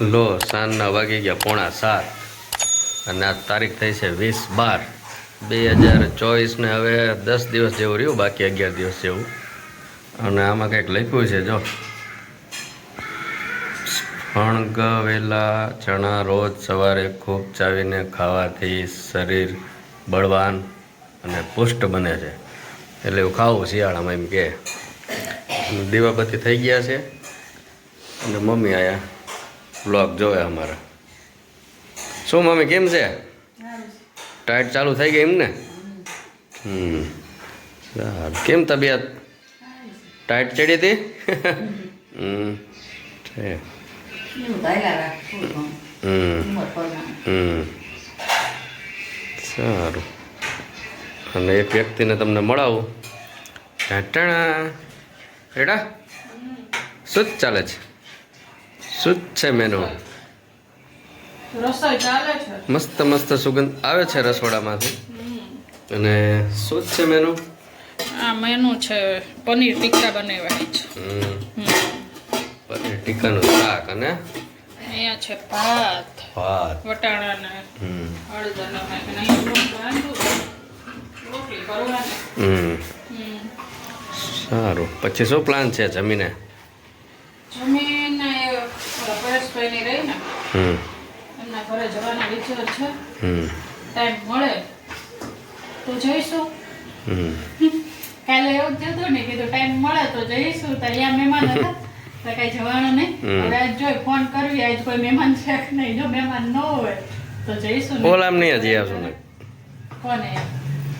લો, સાંજના વાગી ગયા પોણા સાત. અને આ તારીખ થઈ છે વીસ બાર. બે હજાર ચોવીસને હવે દસ દિવસ જેવું રહ્યું, બાકી અગિયાર દિવસ જેવું. અને આમાં કંઈક લખ્યું છે, જો. ફણગવેલા ચણા રોજ સવારે ખૂબ ચાવીને ખાવાથી શરીર બળવાન અને પુષ્ટ બને છે. એટલે એવું ખાવું શિયાળામાં એમ કે. દીવાબત્તી થઈ ગયા છે. અને મમ્મી આયા. બ્લોગ જોવે અમારા. શું મમ્મી, કેમ છે? ટાઈટ ચાલુ થઈ ગઈ એમને? હમ. સારું. કેમ તબિયત? ટાઈટ ચડી હતી? હમ. છે. હમ. સારું. અને એક વ્યક્તિને તમને મળાવું. ટાણા રેડા? શું ચાલે છે? શું જ છે મેનુ રસોઈ ચાલે છે? મસ્ત મસ્ત સુગંધ આવે છે રસોડામાંથી. અને શું જ છે મેનુ આ મેનુ છે પનીર ટિક્કા બનાવવાની છે. પનીર ટીકાનું શાક અને અહીંયા છે ભાત ભાત. વટાણાને હમ. હળદર નાખીને અહીંયા લોટ બાંધું છે. રોટલી કરવાની. હમ. હમ. સારું. પછી શું પ્લાન છે જમીને? જમીને એ ઓલા પરેશભાઈની રહી ને હમ એમના ઘરે જવાનો વિચાર છે. ટાઈમ મળે તો જઈશું. કાલે એવું જ થયું ને કીધું ટાઈમ મળે તો જઈશું. તો મહેમાન હતા. તો કઈ જવાનું નહીં. હવે આજ જોઈ ફોન કરવી આજ કોઈ મહેમાન છે કે નહીં? જો મહેમાન ન હોય તો જઈશું ને. ઓલામ નહીં હજી આવશું ને. કોને?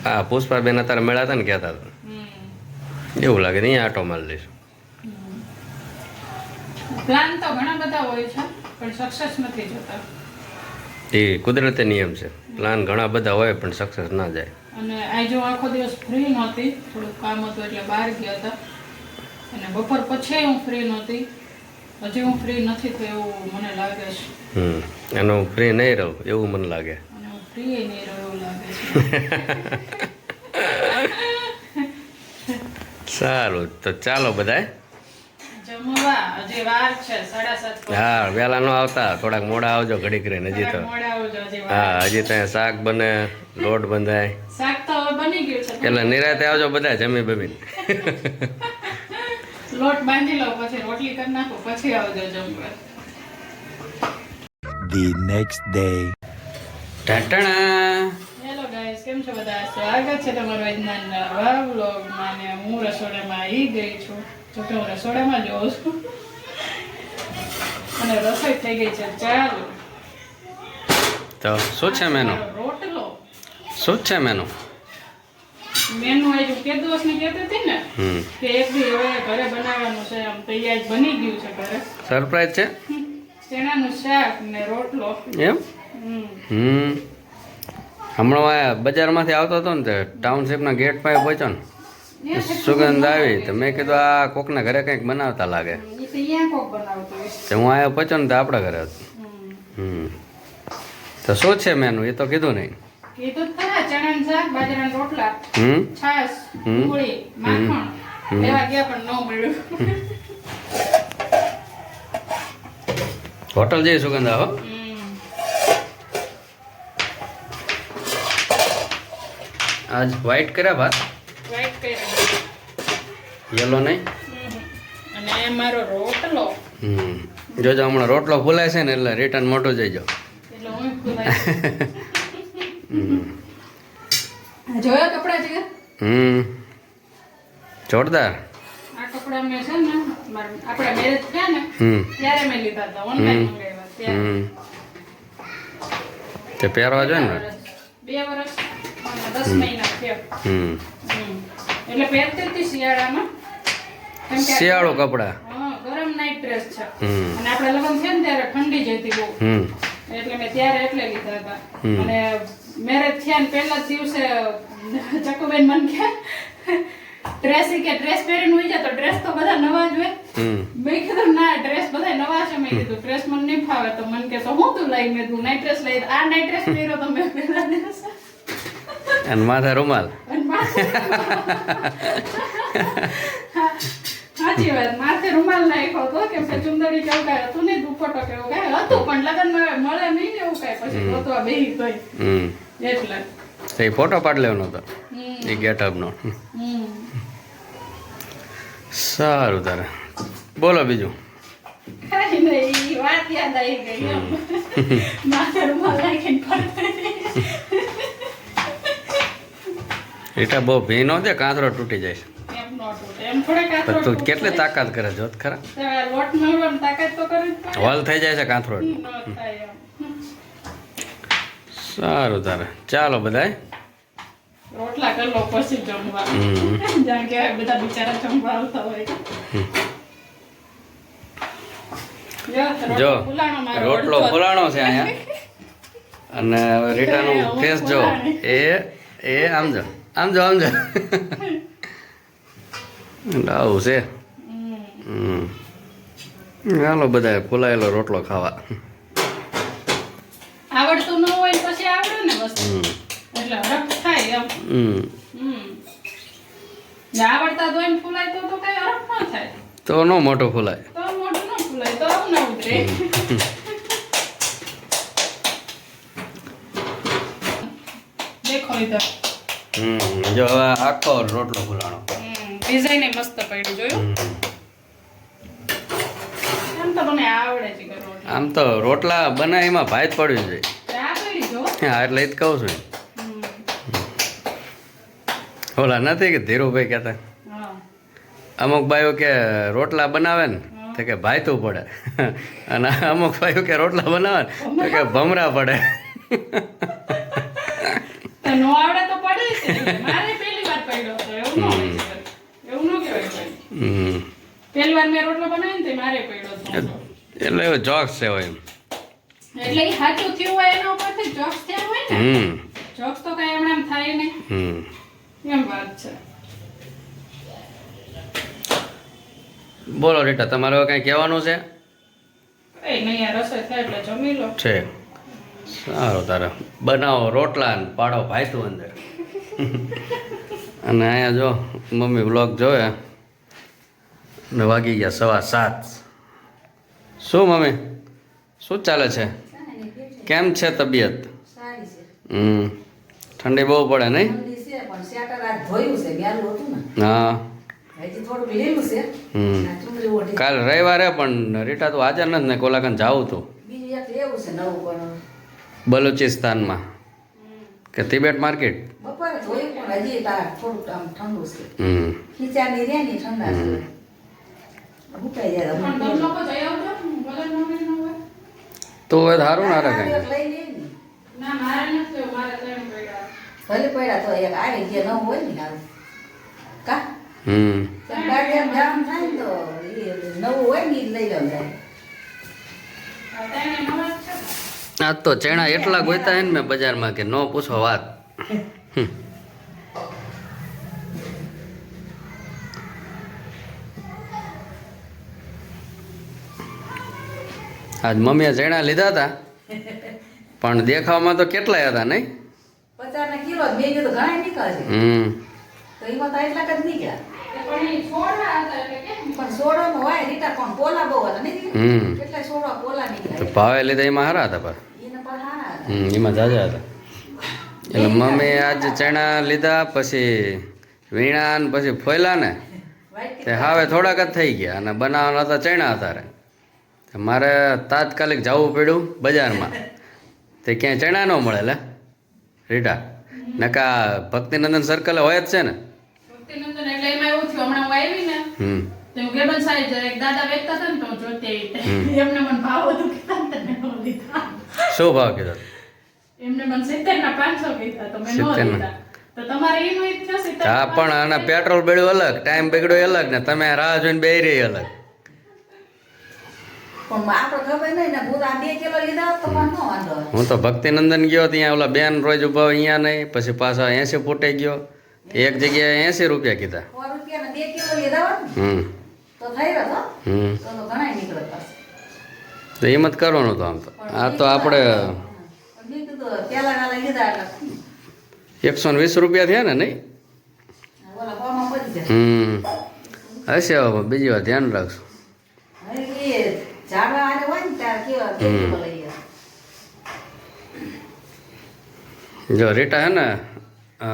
હા પુષ્પાબેન અત્યારે મળ્યા હતા ને કહેતા હતા. એવું લાગે નહીં આટો મારી લઈશું. પ્લાન તો ઘણા બધા હોય છે. પણ સક્સેસ નથી જતા. એ કુદરતી નિયમ છે. પ્લાન ઘણા બધા હોય પણ સક્સેસ ના જાય. અને આજે હું આખો દિવસ ફ્રી નહોતી થોડુંક કામ હતું એટલે બહાર ગયા હતા. અને બપોર પછી હું ફ્રી નહોતી. હજી હું ફ્રી નથી તો એવું મને લાગે છે. હમ એનો હું ફ્રી નહીં રહું એવું મને લાગે. અને હું ફ્રી નહીં રહું એવું લાગે છે. સારું તો ચાલો બધાય. હા વહેલા ન આવતા થોડાક મોડા આવજો ઘડીક રહીને હજી તો. થોડાક મોડા આવજો હજી વાર. હા હજી ત્યાં શાક બને લોટ બંધાય. શાક તો હવે બની ગયું છે એટલે નિરાતે આવજો બધા જમી બમીને. લોટ બાંધી લો પછી રોટલી કરી નાખો પછી આવજો જમવા. The next day. ટાટાણા. હેલો ગાઈસ કેમ છો બધા? સ્વાગત છે તમારું આજના નવા વ્લોગમાં ને હું રસોડામાં આવી ગઈ છું. જો તો રસોડામાં જોઉં છું. અને રસોઈ થઈ ગઈ છે ચાલો. તો શું છે મેનુ રોટલો. શું છે મેનુ મેનુ આજે કે દિવસની કહેતી હતી ને કે એક દી હવે ઘરે બનાવવાનું છે આમ તૈયાર બની ગયું છે ઘરે. સરપ્રાઈઝ છે? ચણાનું શાક ને રોટલો. એમ? હમ. હમ. હમણાં બજારમાંથી આવતો હતો ને તે ટાઉનશીપના ગેટ પાસે પહોંચ્યો ને સુગંધ આવી. તો મેં કીધું આ કોકના ઘરે કંઈક બનાવતા લાગે. તો હું આયો પહોંચ્યો ને તો આપણા ઘરે હતું. હમ. તો શું છે મેનુ? એ તો કીધું નહીં. હોટલ જેવી સુગંધ આવો આજ વ્હાઈટ કર્યા ભાત? કર્યા. યલો નહીં. અને મારો રોટલો. હમ. જોજો હમણાં રોટલો ફૂલાય છે ને એટલે રિટર્ન મોટો જઈજો જોયા કપડા છે હમ. જોરદાર. આ કપડા મેં છે ને મારા મેરેજ થયા ને ત્યારે મેં લીધા હતા ઓનલાઈન મંગાવ્યા ત્યારે. તે પહેરવા જોઈએ ને? બે વર્ષ દસ મહિના થયા. એટલે પહેરતી હતી શિયાળામાં. શિયાળો કપડા. ગરમ નાઇટ ડ્રેસ છે. અને આપણે લગ્ન છે ને ત્યારે ઠંડી જતી બહુ. એટલે મેં ત્યારે એટલે લીધા હતા. અને મેરેજ થયા ને પહેલા જ દિવસે ચકુબેન મન કે ડ્રેસ કે ડ્રેસ પહેરીને હોય જાય તો ડ્રેસ તો બધા નવા જ હોય. મેં કીધું ના ડ્રેસ બધા નવા છે. મેં કીધું ડ્રેસ મને નહીં ફાવે. તો મન કે તો હું તું લઈ? મેં તું નાઇટ ડ્રેસ લઈ આ નાઇટ ડ્રેસ પહેર્યો તો મેં પહેલા દિવસે. અને માથે રૂમાલ માથે સાચી વાત. માથે રૂમાલ નાખ્યો હતો કેમ કે ચુંદડી ચૌકા હતું ને દુપટ્ટો ફોટો કાંઈ હતું પણ લગ્નમાં મળે નહીં ને એવું કાંઈ પછી ગોતવા બેહી ગઈ. એટલે. તો એ ફોટો પાડી લેવાનો હતો. એ ગેટઅપનો સારું તારે. બોલો બીજું. વાત યાદ આવી ગઈ માથે રૂમાલ નાખીને રીટા બહુ ભીનો છે કાંતરો તૂટી જાય છે. નો તું. કેટલી તાકાત કરે જોત ખરા. હલ થઈ જાય છે કાંતરો ન. સારું તારે. ચાલો બધાય. રોટલા કરી લો પછી જમવા જાણ કે બધા બિચારા જમવા આવતા હોય. જો રોટલો. ફુલાણો છે અહીંયા. અને રીટાનું ફેસ જો એ એ આમ જો. આમ જો આમ જો આવું છે ચાલો બધા ફુલાયેલો રોટલો ખાવા આવડતું ન હોય પછી આવડે ને વસ્તુ. એટલે હરખ થાય એમ. હમ હમ. ને આવડતા તો એમ ફૂલાય તો તો કઈ હરખ ન થાય. તો નો મોટો ફુલાય. તો મોઢું ન ફૂલાય તો આવું ઉતરે. દેખો ઇધર હમ જો હવે આખો રોટલો ફુલાણો. ડિઝાઇન એ મસ્ત પડી જોયું? આમ તો મને આવડે છે રોટલા. આમ તો રોટલા બને એમાં ભાત પડવી જોઈએ આ પડી જો હા. એટલે એ જ કહું છું. ઓલા નથી કે ધીરુભાઈ કહેતા? અમુક ભાઈઓ કે રોટલા બનાવે ને તો કે ભાઈતું પડે. અને અમુક ભાઈઓ કે રોટલા બનાવે ને તો કે ભમરા પડે. મારે પહેલી વાર પડ્યો હતો એવું ન હોય એવું ન કહેવાય હમ. પહેલી વાર મેં રોટલો બનાવ્યો ને તે મારે પડ્યો હતો. એટલે એવો જોક્સ છે એમ. એટલે એ સાચું થયું હોય એના ઉપરથી જોક્સ થયા હોય ને હમ. જોક્સ તો કઈ હમણાં થાય ને હમ. એમ વાત છે. બોલો રેટા તમારે કાંઈ કહેવાનું છે? સારું તારે. બનાવો રોટલા પાડો ભાઈતું અંદર. અને અહીંયા જો મમ્મી વ્લોગ જોવે. ને વાગી ગયા સવા સાત. શું મમ્મી? શું ચાલે છે? કેમ છે તબિયત? હમ. ઠંડી બહુ પડે નહીં? હા. કાલ રવિવારે પણ રીટા તો હાજર નથી ને કોલાકન જાવું તું. બલુચિસ્તાનમાં. કે તિબેટ માર્કેટ? બપોરે ધોયું પણ હજી થોડુંક આમ ઠંડુ છે. હમ. ખીચાની રે ને ઠંડા છે. હુકાઈ જાય પણ તો તમે લોકો જઈ આવજો ભલે મમ્મી ન હોય? તો હવે ધારું ના રાખે. ને ના મારે નથી મારે ત્રણ પડ્યા ભલે પડ્યા તો એક આવે જે ન હોય ને હારું. કા? હમ. ગાડીમાં જવાનું થાય ને તો નવું હોય ને લઈ લેવું આજ તો ચણા એટલા ગોતા હે ને મેં બજારમાં કે ન પૂછો વાત. આજ મમ્મીએ ચણા લીધા હતા પણ દેખાવમાં તો કેટલાય હતા નહીં? પચાસ કિલો મેં કીધું ઘણા નીકળે હમ. તો એમાં તો એટલા જ નીકળ્યા. ભાવે લીધા એમાં હારા હતા પણ એને પણ હારા હતા હમ એમાં જાજા હતા. એટલે મમ્મી આજ ચણા લીધા પછી વીણા ને પછી ફોયલા ને. તે હવે થોડાક જ થઈ ગયા અને બનાવવાના હતા ચણા હતા મારે તાત્કાલિક જવું પડ્યું બજારમાં. તે ક્યાંય ચણા ન મળે લે. રીટા. નકા ભક્તિનંદન સર્કલ હોય જ છે ને. ભક્તિનંદન એટલે એમાં એવું થયું હમણાં હું આવી ને હમ. તો ગેબન સાહેબ જરા દાદા વેચતા હતા ને તો જોતી. એમને મને ભાવ શું ભાવ કીધો? એમને મને સિત્તેર ના પાંચસો કીધા તો મેં ન 70 ના. લીધા તો તમારે એનું ઈ જ હા પણ આના પેટ્રોલ બેડ્યું અલગ ટાઈમ બગડ્યો અલગ ને તમે રાહ જોઈને બે રહી અલગ. હું તો ભક્તિનંદન ગયો ત્યાં ઓલા બેન રોજ ઊભા અહીંયા નહીં પછી પાછા એસી ફૂટે ગયો. એક જગ્યાએ એસી રૂપિયા કીધા. હમ. તો થઈ રહ્યો હમ. તો એમ જ કરવાનું તો આમ તો. આ તો આપણે એકસો ને વીસ રૂપિયા થયા ને નહીં? હમ. હશે હવે બીજી વાર ધ્યાન રાખશું જો રીટા હે ને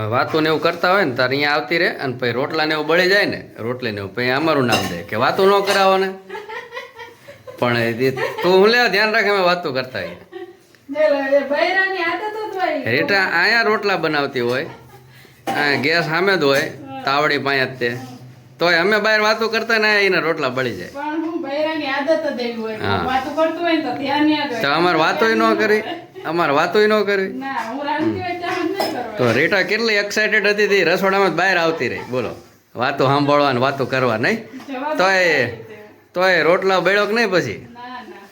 વાતો ને એવું કરતા હોય ને તારે અહીંયા આવતી રહે અને પછી રોટલા ને એવું બળી જાય ને રોટલી ને એવું પછી અમારું નામ દે કે વાતો ન કરાવો ને પણ તું હું લેવા ધ્યાન રાખે અમે વાતો કરતા હોઈએ. રીટા અહીંયા રોટલા બનાવતી હોય. ગેસ સામે જ હોય તાવડી પાસે જ તે. તોય અમે બહાર વાતો કરતા ને એને રોટલા બળી જાય. વાતું તો અમારે વાતોય ન કરી. અમારે વાતોય ન કરી. તો રીટા કેટલી એક્સાઇટેડ હતી તે. રસોડામાં બહાર આવતી રહી. બોલો. વાતો સાંભળવા ને વાતો કરવા નહીં. તોય તોય રોટલા બળ્યો કે નહીં પછી?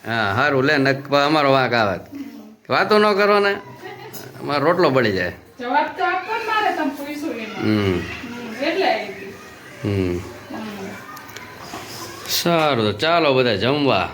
હા સારું લે નક અમારો વાંક આવત વાતો ન કરો ને મારો રોટલો બળી જાય. જવાબ તો આપો મારે તમે પૂછ્યું હમ. એટલે હમ. સારું તો ચાલો બધા જમવા.